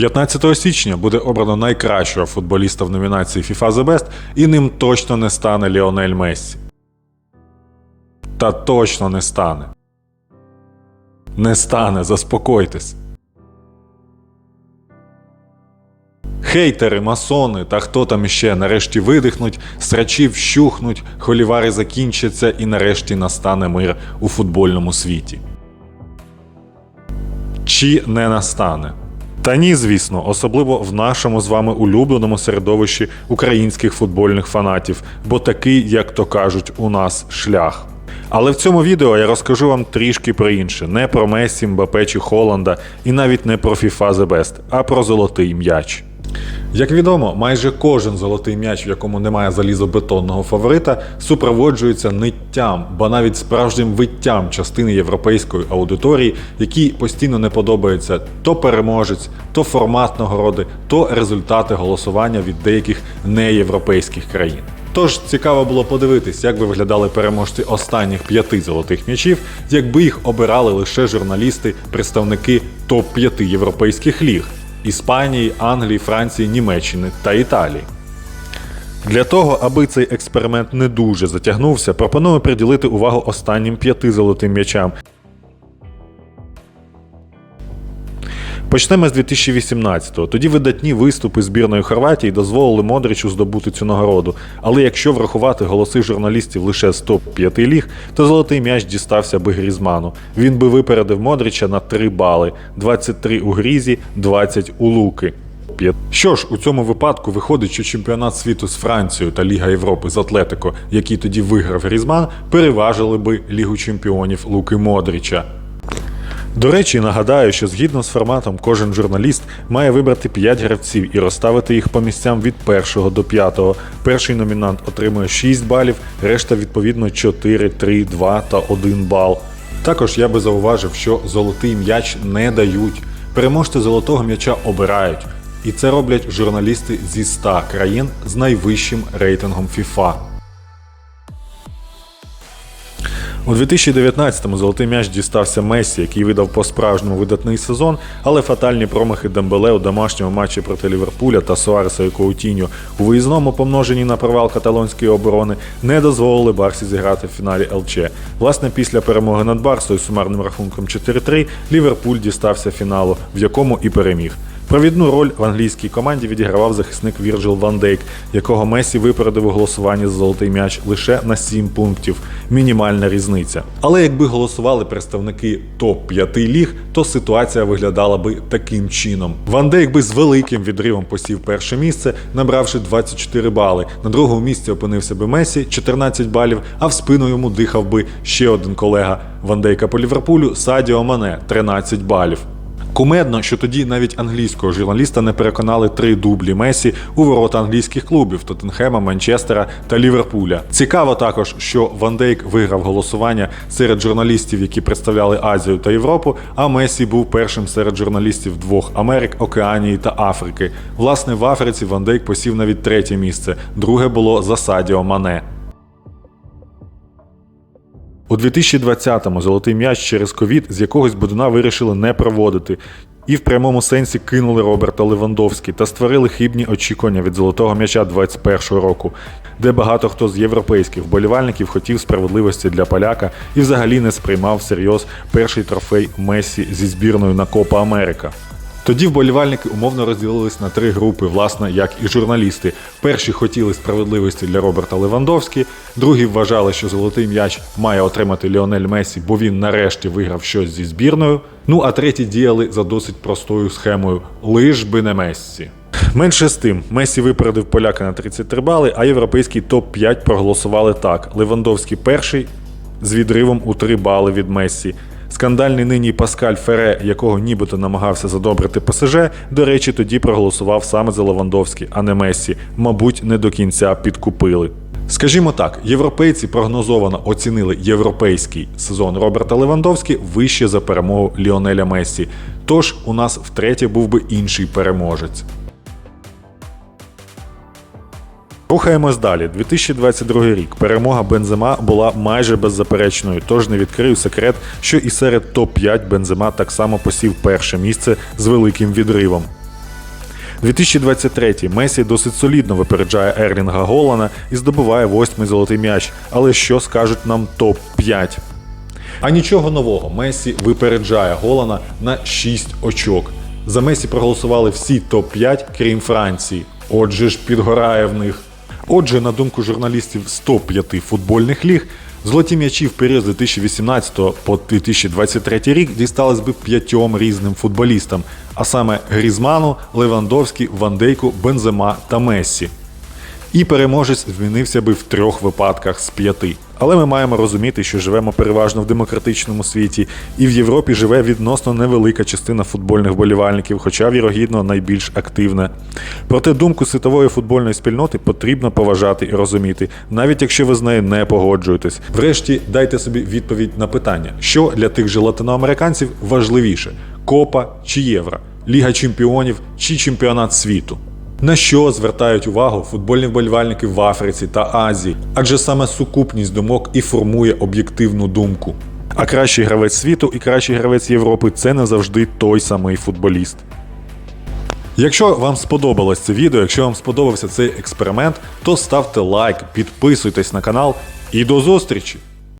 15 січня буде обрано найкращого футболіста в номінації FIFA The Best, і ним точно не стане Ліонель Мессі. Та точно не стане. Не стане, заспокойтесь. Хейтери, масони та хто там іще нарешті видихнуть, срачі вщухнуть, холівари закінчаться і нарешті настане мир у футбольному світі. Чи не настане? Та ні, звісно, особливо в нашому з вами улюбленому середовищі українських футбольних фанатів, бо такий, як то кажуть, у нас шлях. Але в цьому відео я розкажу вам трішки про інше: не про Месі, Мбапе чи Холланда, і навіть не про FIFA The Best, а про золотий м'яч. Як відомо, майже кожен золотий м'яч, в якому немає залізобетонного фаворита, супроводжується ниттям, ба навіть справжнім виттям частини європейської аудиторії, якій постійно не подобається то переможець, то формат нагороди, то результати голосування від деяких неєвропейських країн. Тож цікаво було подивитись, як би виглядали переможці останніх п'яти золотих м'ячів, якби їх обирали лише журналісти, представники топ-5 європейських ліг. Іспанії, Англії, Франції, Німеччини та Італії. Для того, аби цей експеримент не дуже затягнувся, пропоную приділити увагу останнім п'яти золотим м'ячам. Почнемо з 2018-го. Тоді видатні виступи збірної Хорватії дозволили Модричу здобути цю нагороду. Але якщо врахувати голоси журналістів лише з топ-5 ліг, то золотий м'яч дістався би Грізману. Він би випередив Модрича на 3 бали: 23 у Грізі, 20 у Луки. Що ж, у цьому випадку виходить, що чемпіонат світу з Францією та Ліга Європи з Атлетико, який тоді виграв Грізман, переважили би Лігу чемпіонів Луки Модріча. До речі, нагадаю, що згідно з форматом кожен журналіст має вибрати 5 гравців і розставити їх по місцям від 1 до 5. Перший номінант отримує 6 балів, решта відповідно 4, 3, 2 та 1 бал. Також я би зауважив, що золотий м'яч не дають. Переможці золотого м'яча обирають. І це роблять журналісти зі 100 країн з найвищим рейтингом FIFA. У 2019-му золотий м'яч дістався Месі, який видав по-справжньому видатний сезон, але фатальні промахи Дембеле у домашньому матчі проти Ліверпуля та Суареса і Коутіньо у виїзному помноженні на провал каталонської оборони не дозволили Барсі зіграти в фіналі ЛЧ. Власне, після перемоги над Барсою сумарним рахунком 4-3 Ліверпуль дістався фіналу, в якому і переміг. Провідну роль в англійській команді відігравав захисник Вірджил Ван Дейк, якого Месі випередив у голосуванні за золотий м'яч лише на 7 пунктів. Мінімальна різниця. Але якби голосували представники топ-5 ліг, то ситуація виглядала би таким чином. Ван Дейк би з великим відривом посів перше місце, набравши 24 бали. На другому місці опинився би Месі 14 балів, а в спину йому дихав би ще один колега Ван Дейка по Ліверпулю Садіо Мане 13 балів. Кумедно, що тоді навіть англійського журналіста не переконали три дублі Месі у ворота англійських клубів Тоттенхема, Манчестера та Ліверпуля. Цікаво також, що Ван Дейк виграв голосування серед журналістів, які представляли Азію та Європу. А Месі був першим серед журналістів двох Америк, Океанії та Африки. Власне, в Африці Ван Дейк посів навіть третє місце. Друге було за Садіо Мане. У 2020-му золотий м'яч через ковід з якогось будуна вирішили не проводити. І в прямому сенсі кинули Роберта Левандовський та створили хибні очікування від золотого м'яча 21-го року, де багато хто з європейських вболівальників хотів справедливості для поляка і взагалі не сприймав всерйоз перший трофей Месі зі збірною на Копа Америка. Тоді вболівальники умовно розділились на три групи, власне, як і журналісти. Перші хотіли справедливості для Роберта Левандовські, другі вважали, що золотий м'яч має отримати Ліонель Месі, бо він нарешті виграв щось зі збірною. Ну а треті діяли за досить простою схемою лиш би не Мессі. Менше з тим, Месі випередив поляка на 33 бали, а європейський топ-5 проголосували так: Левандовський перший з відривом у 3 бали від Мессі. Скандальний нині Паскаль Фере, якого нібито намагався задобрити ПСЖ, до речі, тоді проголосував саме за Левандовський, а не Мессі. Мабуть, не до кінця підкупили. Скажімо так, європейці прогнозовано оцінили європейський сезон Роберта Левандовський вище за перемогу Ліонеля Мессі. Тож у нас втретє був би інший переможець. Рухаємось далі. 2022 рік. Перемога Бензема була майже беззаперечною, тож не відкрию секрет, що і серед топ-5 Бензема так само посів перше місце з великим відривом. 2023 Месі досить солідно випереджає Ерлінга Голана і здобуває восьмий золотий м'яч. Але що скажуть нам топ-5? А нічого нового. Месі випереджає Голана на 6 очок. За Месі проголосували всі топ-5, крім Франції. Отже ж, підгорає в них. Отже, на думку журналістів з топ-5 футбольних ліг, золоті м'ячі в період з 2018 по 2023 рік дістались би п'ятьом різним футболістам, а саме Грізману, Левандовський, Вандейку, Бензема та Мессі. І переможець змінився би в трьох випадках з п'яти. Але ми маємо розуміти, що живемо переважно в демократичному світі, і в Європі живе відносно невелика частина футбольних вболівальників, хоча, вірогідно, найбільш активна. Проте думку світової футбольної спільноти потрібно поважати і розуміти, навіть якщо ви з нею не погоджуєтесь. Врешті дайте собі відповідь на питання, що для тих же латиноамериканців важливіше: Копа чи Євро, Ліга Чемпіонів чи Чемпіонат світу. На що звертають увагу футбольні вболівальники в Африці та Азії, адже саме сукупність думок і формує об'єктивну думку. А кращий гравець світу і кращий гравець Європи це не завжди той самий футболіст. Якщо вам сподобалось це відео, якщо вам сподобався цей експеримент, то ставте лайк, підписуйтесь на канал і до зустрічі!